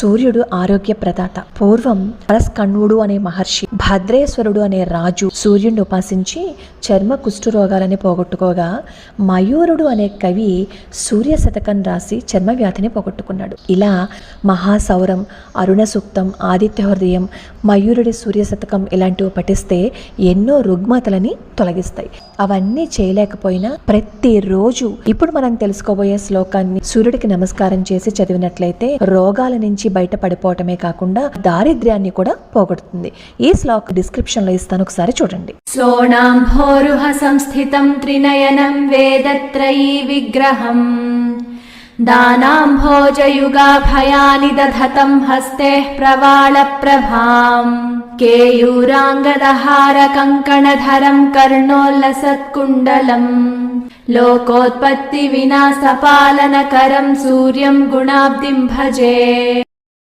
సూర్యుడు ఆరోగ్య ప్రదాత. పూర్వం పరస్కణ్వుడు అనే మహర్షి భద్రేశ్వరుడు అనే రాజు సూర్యుడిని ఉపాసించి చర్మ కుష్టు రోగాలని పోగొట్టుకోగా మయూరుడు అనే కవి సూర్య శతకం రాసి చర్మ వ్యాధిని పోగొట్టుకున్నాడు. ఇలా మహాసౌరం అరుణ సూక్తం ఆదిత్య హృదయం మయూరుడి సూర్య శతకం ఇలాంటివి పఠిస్తే ఎన్నో రుగ్మతలని తొలగిస్తాయి. అవన్నీ చేయలేకపోయినా ప్రతిరోజు ఇప్పుడు మనం తెలుసుకోబోయే శ్లోకాన్ని సూర్యుడికి నమస్కారం చేసి చదివినట్లయితే రోగాల నుంచి నుంచి బయటపడిపోవటమే కాకుండా దారిద్ర్యాన్ని కూడా పోగొడుతుంది. ఈ శ్లోక్ డిస్క్రిప్షన్లో ఇస్తాను. ఒకసారి చూడండి. శ్లోణాం సంస్థితం త్రినయనం వేదత్రయీ విగ్రహం. దానాం భోజయుగాభయాని దధతం హస్తే ప్రవాళ ప్రభాం కేయూరాంగదహార కంకణధరం కర్ణోల్లసత్కుండలం. లోకోత్పత్తి వినాశపాలనకరం సూర్యం గుణాబ్దిం భజే.